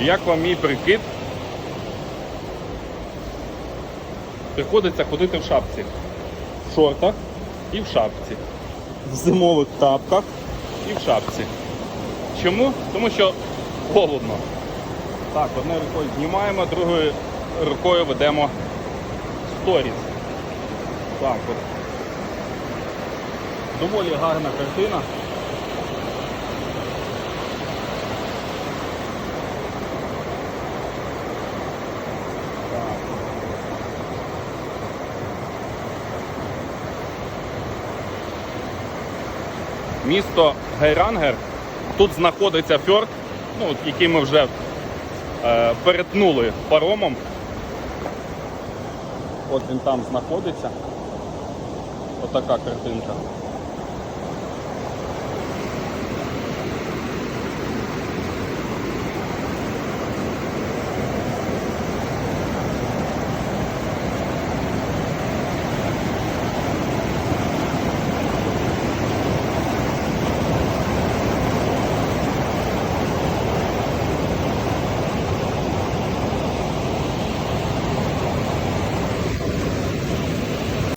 Як вам мій прикид? Приходиться ходити в шапці. В шортах і в шапці. В зимових тапках і в шапці. Чому? Тому що холодно. Так, одною рукою знімаємо, другою рукою ведемо сторіс. Так от. Доволі гарна картина. Місто Гайрангер. Тут знаходиться фьорд, ну, який ми вже е, перетнули паромом. От він там знаходиться. Отака картинка.